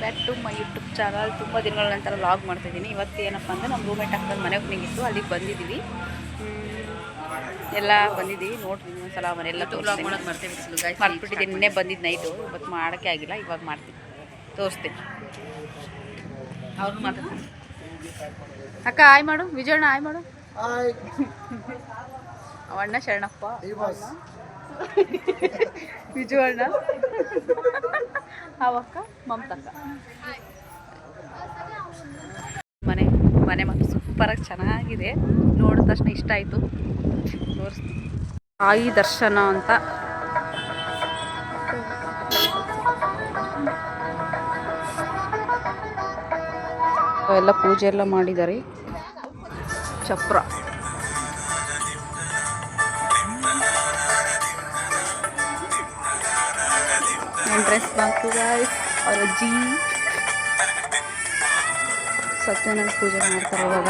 Back to my YouTube channel ತುಂಬ ದಿನಗಳ ನಂತರ ಲಾಗ್ ಮಾಡ್ತಾಯಿದ್ದೀನಿ ಇವತ್ತು ಏನಪ್ಪ ಅಂದರೆ ನಮ್ಮ ರೂಮೇಟ್ ಹಾಕಿದ ಮನೆಗೆ ಹೋಗಿತ್ತು ಅಲ್ಲಿಗೆ ಬಂದಿದ್ದೀವಿ ಎಲ್ಲ ಬಂದಿದ್ದೀವಿ ನೋಡ್ತೀನಿ ಒಂದ್ಸಲ ಮನೆಯೆಲ್ಲ ಮಾಡೋದು ಮಾಡ್ತೇವೆ ಮರ್ತ್ಬಿಟ್ಟಿದ್ದೀನಿ ನಿನ್ನೆ ಬಂದಿದ್ದು ನೈಟು ಇವತ್ತು ಮಾಡೋಕ್ಕೆ ಆಗಿಲ್ಲ. ಇವಾಗ ಮಾಡ್ತೀನಿ. ತೋರಿಸ್ತೀನಿ. ಅವ್ರನ್ನ ಮಾತಾಡ್ತೀನಿ ಅಕ್ಕ ಆಯ್ ಮಾಡು. ವಿಜಯಣ್ಣ ಆಯ್ ಮಾಡು. ಅವಣ್ಣ ಶರಣಪ್ಪ. ವಿಜು ಅಣ್ಣ ಅವಕ್ಕ ಮಮತಕ್ಕ. ಮನೆ ಮನೆ ಮಾತ್ರ ಸೂಪರಾಗಿ ಚೆನ್ನಾಗಿದೆ. ನೋಡಿದ ತಕ್ಷಣ ಇಷ್ಟ ಆಯಿತು. ತಾಯಿ ದರ್ಶನ ಅಂತ. ಎಲ್ಲ ಪೂಜೆ ಎಲ್ಲ ಮಾಡಿದ್ದಾರೆ. ಚಪ್ರ. ಎಂಟ್ರೆನ್ಸ್ ಬಂತು ಗಾಯ್ಸ್ ಅವ್ರ ಅಜ್ಜಿ ಸತ್ಯನಾರಾಯಣ ಪೂಜೆ ಮಾಡ್ತಾರೆ ಇವಾಗ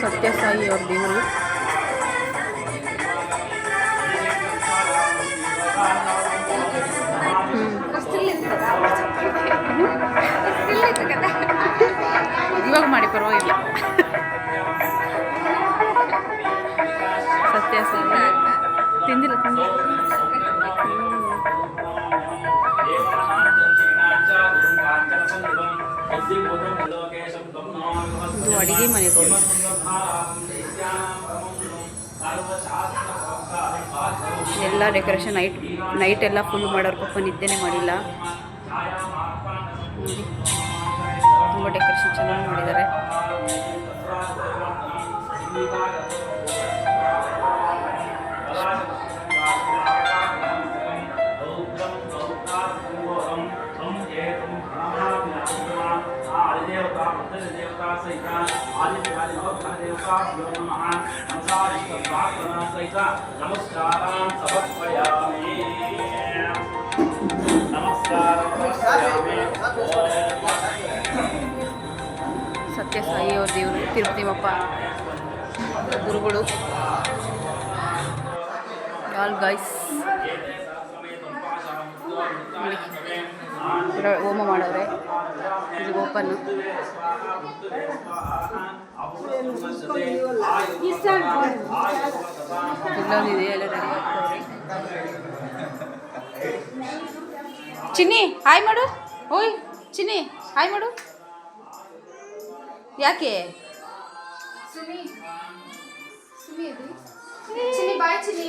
ಸತ್ಯಸಾಯಿ ಅವ್ರ ದೇವರು ತಿಂದಿಲ್ಲ ಇದು ಅಡಿಗೆ ಮನೆ ಎಲ್ಲ ಡೆಕೋರೇಷನ್ ನೈಟ್ ನೈಟ್ ಎಲ್ಲ ಫುಲ್ ಮಾಡೋರು ಪಾಪ ನಿದ್ದೆನೇ ಮಾಡಿಲ್ಲ. ನಮಸ್ಕಾರ ಸತ್ಯ ಸಾಯಿ ಅವ್ರ ದೇವರು ತಿರುಪತಿ ಮಪ್ಪ ಗುರುಗಳು. ಆಲ್ ಗೈಸ್ ಹೋಮ ಮಾಡವ್ರೆ ಇದು ಓಪನ್ ಇಲ್ಲೊಂದಿದೆ ಎಲ್ಲ ರೆಡಿ ಚಿನ್ನಿ, ಹಾಯ್ ಮಾಡು. ಓಯ್ ಚಿನ್ನಿ, ಹಾಯ್ ಮಾಡು. ಯಾಕೆ? ಚಿನ್ನಿ, ಬಾಯ್ ಚಿನ್ನಿ.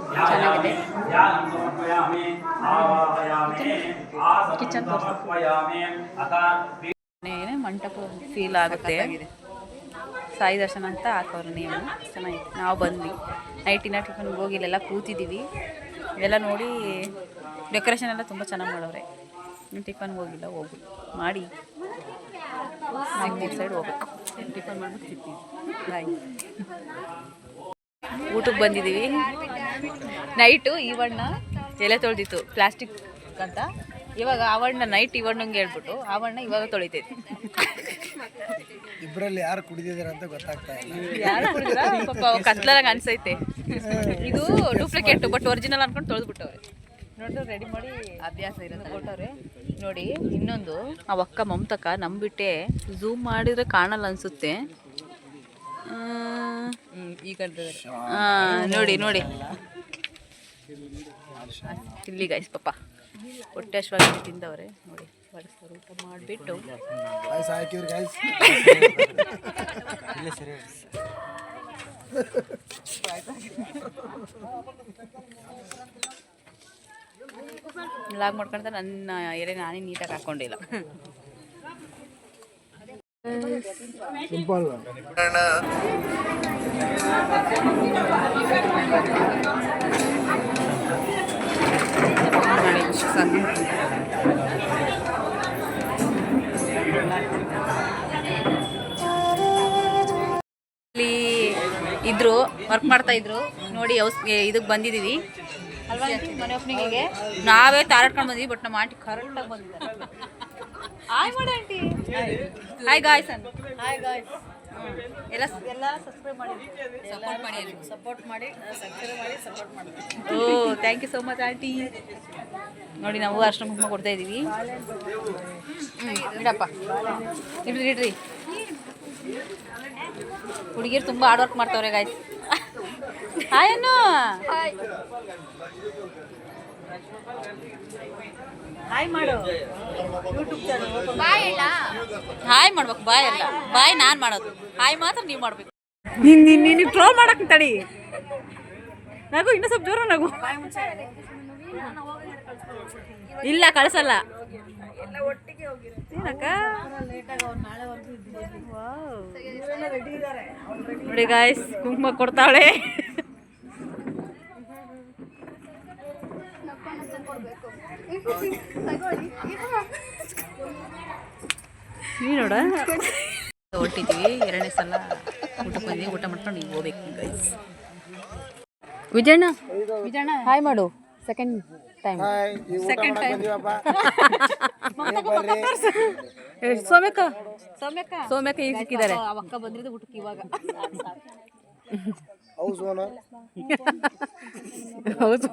ಚೆನ್ನಾಗಿದೆ. ಕಿಚನ್ ಏನೇ ಮಂಟಪ ಫೀಲ್ ಆಗುತ್ತೆ. ಸಾಯಿ ದರ್ಶನ ಅಂತ ಹಾಕೋರು ನೀವು. ಚೆನ್ನಾಗಿತ್ತು ನಾವು ಬಂದ್ವಿ. ನೈಟಿನ ಟಿಫನ್ಗೆ ಹೋಗಿ ಇಲ್ಲೆಲ್ಲ ಕೂತಿದ್ದೀವಿ. ಇವೆಲ್ಲ ನೋಡಿ ಡೆಕೋರೇಷನ್ ಎಲ್ಲ ತುಂಬ ಚೆನ್ನಾಗಿ ಮಾಡೋರೆ. ಟಿಫನ್ಗೆ ಹೋಗಿಲ್ಲ ಹೋಗಿ ಮಾಡಿ. ಸೈಡ್ ಹೋಗ್ಬೇಕು. ಟಿಫನ್ ಮಾಡ್ಬಿಟ್ಟು ಸಿಗ್ತೀವಿ ಬಾಯ್ ಊಟಕ್ಕೆ ಬಂದಿದ್ದೀವಿ. ನೈಟು ಇವಣ್ಣ ಎಲೆ ತೊಳೆದಿತ್ತು ಪ್ಲಾಸ್ಟಿಕ್ ಅಂತ. ಇವಾಗ ಆವಣ್ಣ ನೈಟ್ ಇವಣ್ಣಂಗೆ ಹೇಳ್ಬಿಟ್ಟು ಆವಣ್ಣ ಇವಾಗ ತೊಳಿತೈತಿ. ಇಬ್ಬರಲ್ಲಿ ಯಾರು ಕುಡಿದಿದ್ದಾರೆ ಅಂತ ಗೊತ್ತಾಗ್ತಾ ಇಲ್ಲ. ಯಾರು ಕುಡಿದ್ರ ಪಾಪ ಕತ್ಲಾಗ ಅನ್ಸೈತೆ. ಇದು ಡೂಪ್ಲಿಕೇಟ್ ಬಟ್ ಒರಿಜಿನಲ್ ಅನ್ಕೊಂಡು ತೊಳೆದ್ಬಿಟ್ಟವ್ರೆ. ನೋಡಿದ್ರೆ ರೆಡಿ ಮಾಡಿ ಅಭ್ಯಾಸ ಇರುತ್ತೆ. ಕೊಟ್ಟವ್ರೆ ನೋಡಿ ಇನ್ನೊಂದು. ಆ ಅಕ್ಕ ಮಮತಕ್ಕ ನಂಬಿಟ್ಟೆ. ಝೂಮ್ ಮಾಡಿದ್ರೆ ಕಾಣಲ್ಲ ಅನ್ಸುತ್ತೆ. ನೋಡಿ ನೋಡಿ. ಇಲ್ಲಿ ಗೈಸ್ ಪಾಪ. ಹೊಟ್ಟೆ ಅಶ್ವಾಗಿ ತಿಂದವ್ರೆ. ನೋಡಿ ಬಡಿಸ್ತಾರೆ ಊಟ ಮಾಡಿಬಿಟ್ಟು. ಲಾಗ್ ಮಾಡ್ಕೊಂಡ್ರೆ ನನ್ನ ಎಲೆ ನಾನೇ ನೀಟಾಗಿ ಹಾಕೊಂಡಿಲ್ಲ. ಸಿಂಪಲ್ ಇದ್ರು ವರ್ಕ್ ಮಾಡ್ತಾ ಇದ್ರು. ನೋಡಿ ಹೌಸ್ ಇದಕ್ ಬಂದಿದೀವಿ. ಅಲ್ವಾ ಮನೆ ಓಪನಿಂಗಿಗೆ ನಾವೇ ತಾರಟ್ಕೊಂಡು ಬಂದಿವಿ ಬಟ್ ನಮ್ಮ ಆಂಟಿ ಕರೆಕ್ಟಾಗಿ ಬಂದಿದ್ದಾರೆ. ಹಾಯ್ ಮಾಡಿ ಆಂಟಿ ಹಾಯ್ ಗಾಯ್ಸ್ ಅನ್ ಹಾಯ್ ಗಾಯ್ಸ್ ಎಲ್ಲ ಎಲ್ಲ ಸಬ್ಸ್ಕ್ರೈಬ್ ಮಾಡಿ. ಸಪೋರ್ಟ್ ಮಾಡಿ. ಸಪೋರ್ಟ್ ಮಾಡಿ ಸಬ್ಸ್ಕ್ರೈಬ್ ಮಾಡಿ ಸಪೋರ್ಟ್ ಮಾಡಿ ಓ thank you so much aunty ನೋಡಿ ನಾವು ಅರ್ಶನ ಕುಂಕುಮ ಕೊಡ್ತಾ ಇದ್ದೀವಿ. ಇಡಪ್ಪ. ಇಡ್ರಿ ಇಡ್ರಿ. ಹುಡುಗಿರು ತುಂಬ ಹಾರ್ಡ್ ವರ್ಕ್ ಮಾಡ್ತಾವ್ರೆ ಗಾಯ್ಸ್ ಹಾಯ್ ಅನ್ನು. ಹಾಯ್ ಮಾಡು. ಯೂಟ್ಯೂಬ್ ಚಾನಲ್ ಹಾಯ್ ಮಾಡ್ಬೇಕು ಬಾಯ್ ಅಲ್ಲ. ಬಾಯ್ ನಾನು ಮಾಡೋದು. ಹಾಯ್ ಮಾತ್ರ ನೀವು ಮಾಡ್ಬೇಕು. ನೀನು ನೀನು ನೀನು ಟ್ರೋಲ್ ಮಾಡಕ್ಕೆ ತಡಿ. ನಗು ಇನ್ನೂ ಸ್ವಲ್ಪ ಜೋರ ನಗು. ಇಲ್ಲ ಕಳ್ಸಲ್ಲ. ಏನಕ್ಕ? ನೋಡಿ ಗಾಯ್ಸ್ ಕುಂಕುಮ ಕೊಡ್ತಾಳೆ. ನೀ ನೋಡ ಹೊಟ್ಟಿದ್ದೀವಿ ಎರಡನೇ ಸಲ ಊಟಕ್ಕೆ ಬಂದ್ವಿ ಊಟ ಮಾಡ್ಕೊಂಡು ಈಗ ಹೋಗ್ಬೇಕು ಗೈಸ್ ವಿಜಯಣ್ಣ ವಿಜಯಣ್ಣ. ಹಾಯ್ ಮಾಡು. ಸೆಕೆಂಡ್ ಟೈಮ್ ಸೆಕೆಂಡ್ ಟೈಮ್ ಸೋಮ್ಯಕ ಸೋಮ್ಯಕ ಸೋಮ್ಯಕ ಈಗ ಸಿಕ್ಕಿದ್ದಾರೆ. ಅವಕ್ಕ ಬಂದಿದ್ದು ಊಟಕ್ಕೆ ಇವಾಗ. ಹೌಸ್ ಓನರ್ ಹೌದು